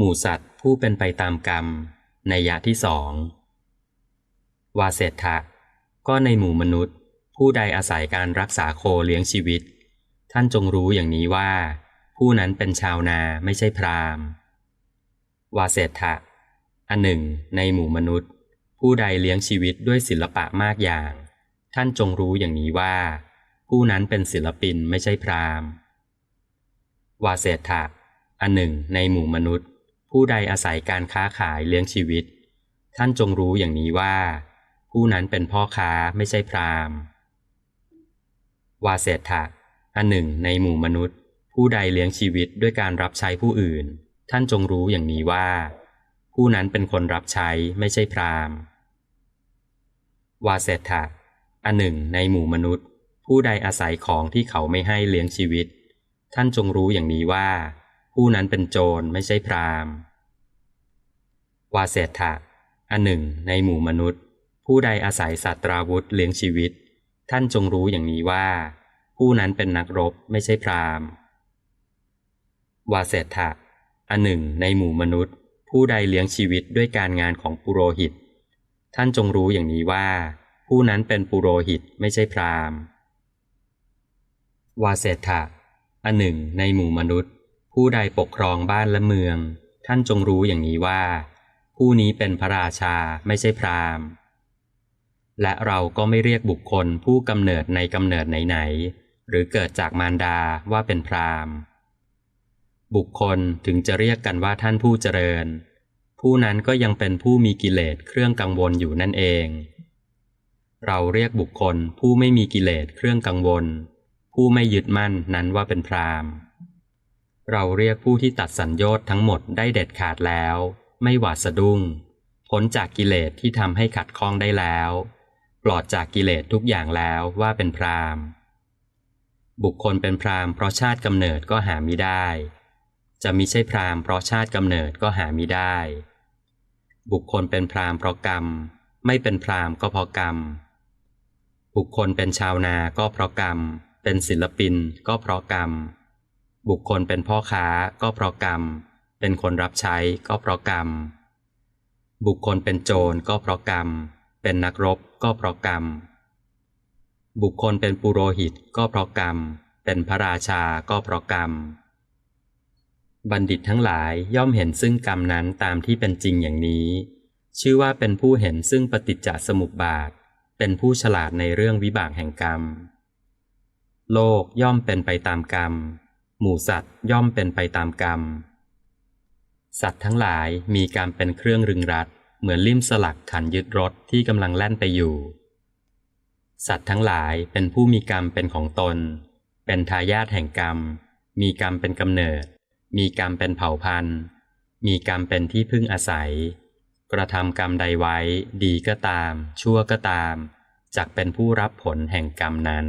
หมู่สัตว์ผู้เป็นไปตามกรรม ในยะที่สองวาเศรษฐะก็ในหมู่มนุษย์ ผู้ใดอาศัยการรักษาโคเลี้ยงชีวิต ท่านจงรู้อย่างนี้ว่า ผู้นั้นเป็นชาวนาไม่ใช่พราหมณ์ วาเศรษฐะอันหนึ่ง ในหมู่มนุษย์ ผู้ใดเลี้ยงชีวิตด้วยศิลปะมากอย่าง ท่านจงรู้อย่างนี้ว่า ผู้นั้นเป็นศิลปินไม่ใช่พราหมณ์ วาเศรษฐะอันหนึ่ง ในหมู่มนุษย์ ผู้ใดอาศัยการค้าขายเลี้ยงชีวิต ท่านจงรู้อย่างนี้ว่า ผู้นั้นเป็นพ่อค้าไม่ใช่พราหมณ์ วาเศรษฐะอันหนึ่งในหมู่มนุษย์ ผู้ใดเลี้ยงชีวิตด้วยการรับใช้ผู้อื่น ท่านจงรู้อย่างนี้ว่า ผู้นั้นเป็นคนรับใช้ไม่ใช่พราหมณ์ วาเศรษฐะอันหนึ่งในหมู่มนุษย์ ผู้ใดอาศัยของที่เขาไม่ให้เลี้ยงชีวิต ท่านจงรู้อย่างนี้ว่า ผู้นั้นเป็นโจรไม่ใช่พราหมณ์วาเศรษฐะอันหนึ่งในหมู่มนุษย์ ผู้ใดอาศัยสัตราวุธเลี้ยงชีวิต ท่านจงรู้อย่างนี้ว่า ผู้นั้นเป็นนักรบไม่ใช่พราหมณ์วาเศรษฐะอันหนึ่งในหมู่มนุษย์ ผู้ใดเลี้ยงชีวิตด้วยการงานของปุโรหิต ท่านจงรู้อย่างนี้ว่า ผู้นั้นเป็นปุโรหิตไม่ใช่พราหมณ์วาเศรษฐะอันหนึ่งในหมู่มนุษย์ ผู้ใดปกครองบ้านและเมือง ท่านจงรู้อย่างนี้ว่า ผู้นี้เป็นพระราชาไม่ใช่พราหมณ์ และเราก็ไม่เรียกบุคคลผู้กำเนิดในกำเนิดไหนๆหรือเกิดจากมารดาว่าเป็นพราหมณ์ บุคคลถึงจะเรียกกันว่าท่านผู้เจริญ ผู้นั้นก็ยังเป็นผู้มีกิเลสเครื่องกังวลอยู่นั่นเอง เราเรียกบุคคลผู้ไม่มีกิเลสเครื่องกังวล ผู้ไม่ยึดมั่นนั้นว่าเป็นพราหมณ์ เราเรียกผู้ที่ตัดสัญญอดทั้งหมดได้เด็ดขาดแล้ว ไม่หวาดสะดุ้งพ้นจากกิเลสที่ทำให้ขัดข้องได้แล้ว ปลอดจากกิเลสทุกอย่างแล้วว่าเป็นพราหมณ์บุคคลเป็นพราหมณ์เพราะชาติกำเนิดก็หามิได้ จะมิใช่พราหมณ์เพราะชาติกำเนิดก็หามิได้ บุคคลเป็นพราหมณ์เพราะกรรม ไม่เป็นพราหมณ์ก็เพราะกรรม บุคคลเป็นชาวนาก็เพราะกรรม เป็นศิลปินก็เพราะกรรม บุคคลเป็นพ่อค้าก็เพราะกรรม เป็นคนรับใช้ก็เพราะกรรม บุคคลเป็นโจรก็เพราะกรรม เป็นนักรบก็เพราะกรรม บุคคลเป็นปุโรหิตก็เพราะกรรม เป็นพระราชาก็เพราะกรรม บัณฑิตทั้งหลายย่อมเห็นซึ่งกรรมนั้นตามที่เป็นจริงอย่างนี้ ชื่อว่าเป็นผู้เห็นซึ่งปฏิจจสมุปบาท เป็นผู้ฉลาดในเรื่องวิบากแห่งกรรม โลกย่อมเป็นไปตามกรรม หมู่สัตว์ย่อมเป็นไปตามกรรม สัตว์ทั้งหลายมีกรรมเป็นเครื่องรึงรัด เหมือนลิ่มสลักขันยึดรถที่กำลังแล่นไปอยู่ สัตว์ทั้งหลายเป็นผู้มีกรรมเป็นของตน เป็นทายาทแห่งกรรม มีกรรมเป็นกำเนิด มีกรรมเป็นเผ่าพันธุ์ มีกรรมเป็นที่พึ่งอาศัย กระทำกรรมใดไว้ดีก็ตาม ชั่วก็ตาม จักเป็นผู้รับผลแห่งกรรมนั้น